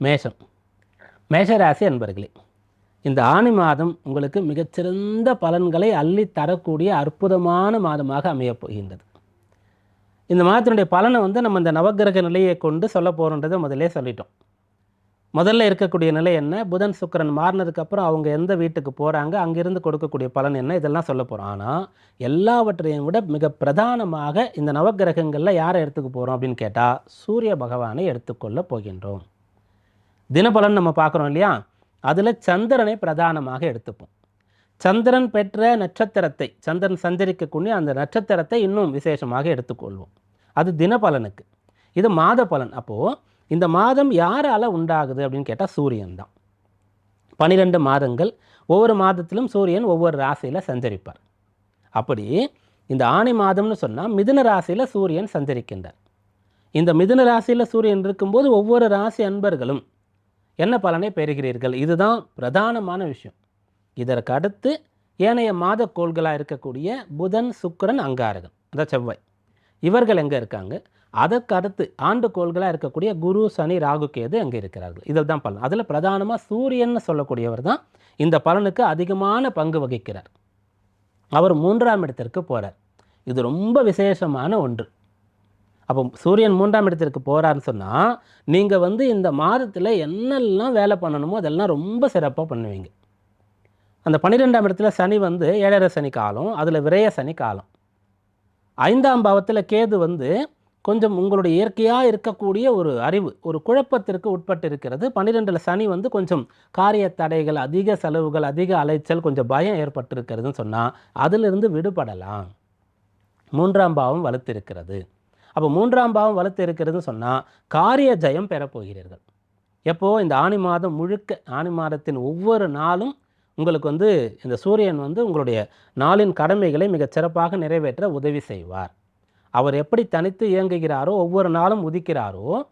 மேஷம். மேஷராசி அன்பர்களே இந்த ஆணி மாதம் உங்களுக்கு மிகச்சிறந்த பலன்களை அள்ளி தரக்கூடிய அற்புதமான மாதமாக அமையப் போகின்றது. இந்த மாதத்தினுடைய பலனை வந்து நம்ம இந்த நவக்கிரக நிலையை கொண்டு சொல்ல போகிறோன்றதை முதலே சொல்லிட்டோம். முதல்ல இருக்கக்கூடிய நிலை என்ன? புதன் சுக்கிரன் மாறினதுக்கப்புறம் அவங்க எந்த வீட்டுக்கு போகிறாங்க அங்கிருந்து கொடுக்கக்கூடிய பலன் என்ன? இதெல்லாம் சொல்ல போகிறோம் ஆனால் எல்லாவற்றையும் விட மிக பிரதானமாக இந்த நவக்கிரகங்களில் யாரை எடுத்துக்க போகிறோம் அப்படின்னு கேட்டால் சூரிய பகவானை எடுத்துக்கொள்ள போகின்றோம். தினபலன் நம்ம பார்க்குறோம் இல்லையா? அதில் சந்திரனை பிரதானமாக எடுத்துப்போம். சந்திரன் பெற்ற நட்சத்திரத்தை சந்திரன் சஞ்சரிக்கக்கூடிய அந்த நட்சத்திரத்தை இன்னும் விசேஷமாக எடுத்துக்கொள்வோம். அது தினபலனுக்கு. இது மாத பலன் அப்போது இந்த மாதம் யாரால் உண்டாகுது அப்படின்னு கேட்டால் சூரியன் தான். பனிரெண்டு மாதங்கள் ஒவ்வொரு மாதத்திலும் சூரியன் ஒவ்வொரு ராசியில் சஞ்சரிப்பார். அப்படி இந்த ஆணி மாதம்னு சொன்னால் மிதுன ராசியில் சூரியன் சஞ்சரிக்கின்றார். இந்த மிதுன ராசியில் சூரியன் இருக்கும்போது ஒவ்வொரு ராசி அன்பர்களும் என்ன பலனை பெறுகிறீர்கள்? இதுதான் பிரதானமான விஷயம். இதற்கு அடுத்து ஏனைய மாத கோள்களாக இருக்கக்கூடிய புதன் சுக்கரன் அங்காரகன் அந்த செவ்வாய். இவர்கள் எங்கே இருக்காங்க? அதற்கு அடுத்து ஆண்டு கோள்களாக இருக்கக்கூடிய குரு சனி ராகு கேது அங்கே இருக்கிறார்கள்? இதில் தான் பலன். அதில் பிரதானமாக சூரியன் சொல்லக்கூடியவர் தான் இந்த பலனுக்கு அதிகமான பங்கு வகிக்கிறார். அவர் மூன்றாம் இடத்திற்கு போகிறார் இது ரொம்ப விசேஷமான ஒன்று. அப்போ சூரியன் மூன்றாம் இடத்திற்கு போகிறாருன்னு சொன்னால் நீங்கள் வந்து இந்த மாதத்தில் என்னெல்லாம் வேலை பண்ணணுமோ அதெல்லாம் ரொம்ப சிறப்பாக பண்ணுவீங்க. அந்த பன்னிரெண்டாம் இடத்துல சனி வந்து ஏழரை சனி காலம் அதில் விரைய சனி காலம். ஐந்தாம் பாவத்தில் கேது வந்து கொஞ்சம் உங்களுடைய இயற்கையாக இருக்கக்கூடிய ஒரு அறிவு ஒரு குழப்பத்திற்கு உட்பட்டு இருக்கிறது பன்னிரெண்டில் சனி வந்து கொஞ்சம் காரிய தடைகள் அதிக செலவுகள் அதிக அலைச்சல் கொஞ்சம் பயம் ஏற்பட்டிருக்கிறதுன்னு சொன்னால் அதிலிருந்து விடுபடலாம். மூன்றாம் பாவம் வலுத்திருக்கிறது. அப்போ மூன்றாம் பாவம் வலுத்து இருக்கிறதுன்னு சொன்னால் காரிய ஜெயம் பெறப்போகிறீர்கள் எப்போது இந்த ஆணி மாதம் முழுக்க ஆணி மாதத்தின் ஒவ்வொரு நாளும் உங்களுக்கு வந்து இந்த சூரியன் வந்து உங்களுடைய நாளின் கடமைகளை மிகச் சிறப்பாக நிறைவேற்ற உதவி செய்வார். அவர் எப்படி தனித்து இயங்குகிறாரோ ஒவ்வொரு நாளும் உதிக்கிறாரோ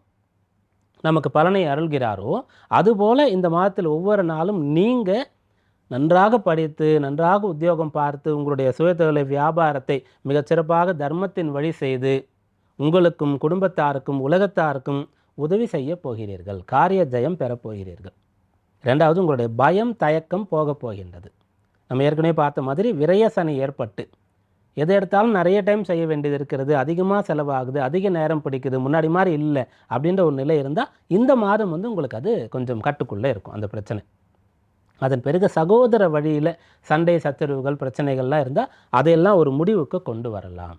நமக்கு பலனை அருள்கிறாரோ அதுபோல் இந்த மாதத்தில் ஒவ்வொரு நாளும் நீங்கள் நன்றாக படித்து நன்றாக உத்தியோகம் பார்த்து உங்களுடைய சுயதொழில் வியாபாரத்தை மிகச்சிறப்பாக தர்மத்தின் வழி செய்து உங்களுக்கும் குடும்பத்தாருக்கும் உலகத்தாருக்கும் உதவி செய்ய போகிறீர்கள். காரிய ஜெயம் பெறப்போகிறீர்கள் ரெண்டாவது உங்களுடைய பயம் தயக்கம் போகப் போகின்றது. நம்ம ஏற்கனவே பார்த்த மாதிரி விரயசனை ஏற்பட்டு எதை எடுத்தாலும் நிறைய டைம் செய்ய வேண்டியது இருக்கிறது. அதிகமாக செலவாகுது அதிக நேரம் பிடிக்குது முன்னாடி மாதிரி இல்லை அப்படின்ற ஒரு நிலை இருந்தால் இந்த மாதம் வந்து உங்களுக்கு அது கொஞ்சம் கட்டுக்குள்ளே இருக்கும் அந்த பிரச்சனை. அதன் பிறகு சகோதர வழியில் சண்டை சச்சரவுகள் பிரச்சனைகள்லாம் இருந்தால் அதையெல்லாம் ஒரு முடிவுக்கு கொண்டு வரலாம்.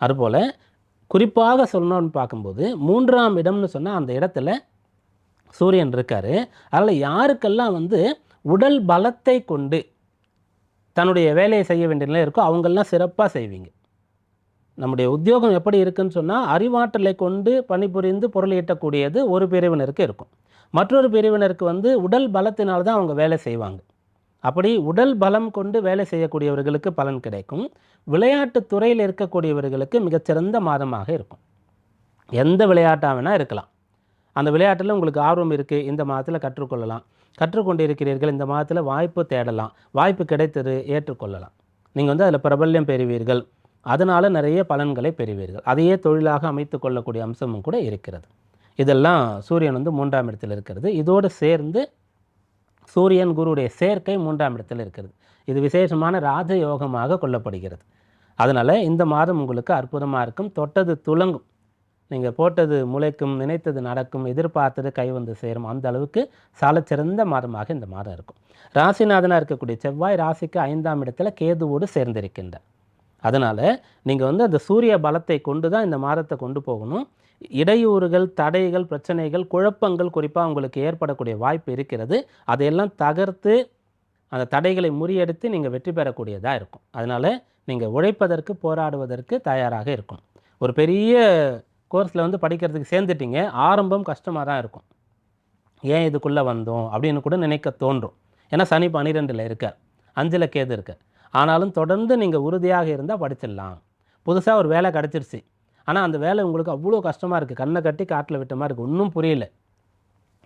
அதுபோல் குறிப்பாக சொல்லணும்னு பார்க்கும்போது மூன்றாம் இடம்னு சொன்னால் அந்த இடத்துல சூரியன் இருக்கார். அதில் யாருக்கெல்லாம் வந்து உடல் பலத்தை கொண்டு தன்னுடைய வேலையை செய்ய வேண்டிய நிலை இருக்கோ அவங்கெல்லாம் சிறப்பாக செய்வீங்க. நம்முடைய உத்தியோகம் எப்படி இருக்குன்னு சொன்னால் அறிவாற்றலை கொண்டு பணிபுரிந்து பொருள் ஈட்டக்கூடியது ஒரு பிரிவினருக்கு இருக்கும். மற்றொரு பிரிவினருக்கு வந்து உடல் பலத்தினால்தான் அவங்க வேலை செய்வாங்க. அப்படி உடல் பலம் கொண்டு வேலை செய்யக்கூடியவர்களுக்கு பலன் கிடைக்கும். விளையாட்டு துறையில் இருக்கக்கூடியவர்களுக்கு மிகச்சிறந்த மாதமாக இருக்கும். எந்த விளையாட்டாக வேணால் இருக்கலாம். அந்த விளையாட்டில் உங்களுக்கு ஆர்வம் இருக்குது இந்த மாதத்தில் கற்றுக்கொள்ளலாம். கற்றுக்கொண்டு இருக்கிறீர்கள் இந்த மாதத்தில் வாய்ப்பு தேடலாம். வாய்ப்பு கிடைத்தது ஏற்றுக்கொள்ளலாம். நீங்கள் வந்து அதில் பிரபல்யம் பெறுவீர்கள். அதனால் நிறைய பலன்களை பெறுவீர்கள். அதையே தொழிலாக அமைத்து கொள்ளக்கூடிய அம்சமும் கூட இருக்கிறது. இதெல்லாம் சூரியன் வந்து மூன்றாம் இடத்தில் இருக்கிறது. இதோடு சேர்ந்து சூரியன் குருடைய சேர்க்கை மூன்றாம் இடத்தில் இருக்கிறது. இது விசேஷமான ராஜயோகமாக கொள்ளப்படுகிறது. அதனால் இந்த மாதம் உங்களுக்கு அற்புதமாக இருக்கும். தொட்டது துலங்கும். நீங்கள் போட்டது முளைக்கும் நினைத்தது நடக்கும் எதிர்பார்த்தது கை வந்து சேரும். அந்த அளவுக்கு சாலச்சிறந்த மாதமாக இந்த மாதம் இருக்கும். ராசிநாதனாக இருக்கக்கூடிய செவ்வாய் ராசிக்கு ஐந்தாம் இடத்துல கேதுவோடு சேர்ந்திருக்கின்றார். அதனால் நீங்கள் வந்து அந்த சூரிய பலத்தை கொண்டு தான் இந்த மாதத்தை கொண்டு போகணும். இடையூறுகள் தடைகள் பிரச்சனைகள் குழப்பங்கள் குறிப்பாக உங்களுக்கு ஏற்படக்கூடிய வாய்ப்பு இருக்கிறது. அதையெல்லாம் தகர்த்து அந்த தடைகளை முறியடித்து நீங்கள் வெற்றி பெறக்கூடியதாக இருக்கும். அதனால் நீங்கள் உழைப்பதற்கு போராடுவதற்கு தயாராக இருக்கும். ஒரு பெரிய கோர்ஸில் வந்து படிக்கிறதுக்கு சேர்ந்துட்டீங்க ஆரம்பம் கஷ்டமாக தான் இருக்கும். ஏன் இதுக்குள்ளே வந்தோம் அப்படின்னு கூட நினைக்க தோன்றும். ஏன்னா சனி பன்னிரெண்டில் இருக்கார். அஞ்சில் கேது இருக்கார். ஆனாலும் தொடர்ந்து நீங்கள் உறுதியாக இருந்தால் படிச்சிடலாம். புதுசாக ஒரு வேலை கிடச்சிருச்சு. ஆனால் அந்த வேலை உங்களுக்கு அவ்வளோ கஷ்டமாக இருக்குது கண்ணை கட்டி காட்டில் விட்ட மாதிரி இருக்குது ஒன்றும் புரியல.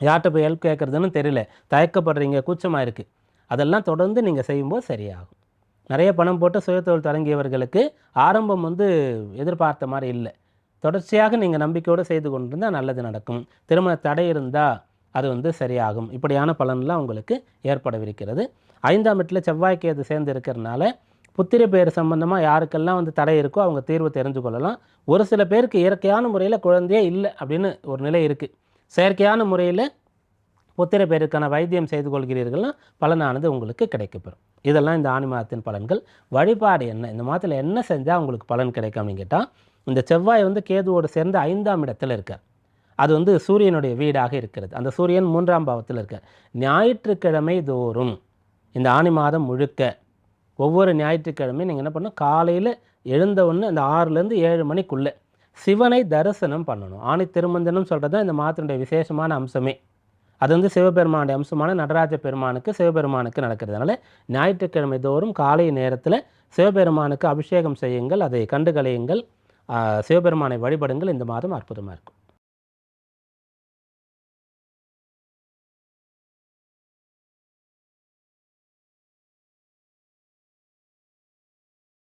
யார்கிட்ட போய் ஹெல்ப் கேட்குறதுன்னு தெரியல. தயக்கப்படுறீங்க. கூச்சமாக இருக்குது அதெல்லாம் தொடர்ந்து நீங்கள் செய்யும்போது சரியாகும். நிறைய பணம் போட்டு சுயத்தொழில் தொடங்கியவர்களுக்கு ஆரம்பம் வந்து எதிர்பார்த்த மாதிரி இல்லை. தொடர்ச்சியாக நீங்கள் நம்பிக்கையோடு செய்து கொண்டிருந்தால் நல்லது நடக்கும். திருமண தடை இருந்தால் அது வந்து சரியாகும். இப்படியான பலன்லாம் உங்களுக்கு ஏற்படவிருக்கிறது. ஐந்தாம் இடத்துல செவ்வாய் கேது சேர்ந்து இருக்கிறதுனால புத்திர பேர் சம்பந்தமாக யாருக்கெல்லாம் வந்து தடை இருக்கோ அவங்க தீர்வு தெரிஞ்சு கொள்ளலாம். ஒரு சில பேருக்கு இயற்கையான முறையில் குழந்தையே இல்லை அப்படின்னு ஒரு நிலை இருக்குது செயற்கையான முறையில் புத்திர பேருக்கான வைத்தியம் செய்து கொள்கிறீர்கள்னா பலனானது உங்களுக்கு கிடைக்கப்பெறும். இதெல்லாம் இந்த ஆணி மாதத்தின் பலன்கள். வழிபாடு என்ன? இந்த மாதத்தில் என்ன செஞ்சால் உங்களுக்கு பலன் கிடைக்கும் அப்படின்னு கேட்டால் இந்த செவ்வாய் வந்து கேதுவோடு சேர்ந்து ஐந்தாம் இடத்தில் இருக்கார். அது வந்து சூரியனுடைய வீடாக இருக்கிறது. அந்த சூரியன் மூன்றாம் பாவத்தில் இருக்கார். ஞாயிற்றுக்கிழமை தோறும் இந்த ஆணி மாதம் முழுக்க ஒவ்வொரு ஞாயிற்றுக்கிழமையும் நீங்கள் என்ன பண்ணணும்? காலையில் எழுந்த ஒன்று அந்த ஆறுலேருந்து ஏழு மணிக்குள்ளே சிவனை தரிசனம் பண்ணணும். ஆணி திருமந்தனம் சொல்கிறது தான் இந்த மாதத்தினுடைய விசேஷமான அம்சமே. அது வந்து சிவபெருமானுடைய அம்சமான நடராஜ பெருமானுக்கு சிவபெருமானுக்கு நடக்கிறதுனால ஞாயிற்றுக்கிழமை தோறும் காலை நேரத்தில் சிவபெருமானுக்கு அபிஷேகம் செய்யுங்கள் அதை கண்டு கலையுங்கள் சிவபெருமானை வழிபடுங்கள். இந்த மாதம் அற்புதமாக இருக்கும்.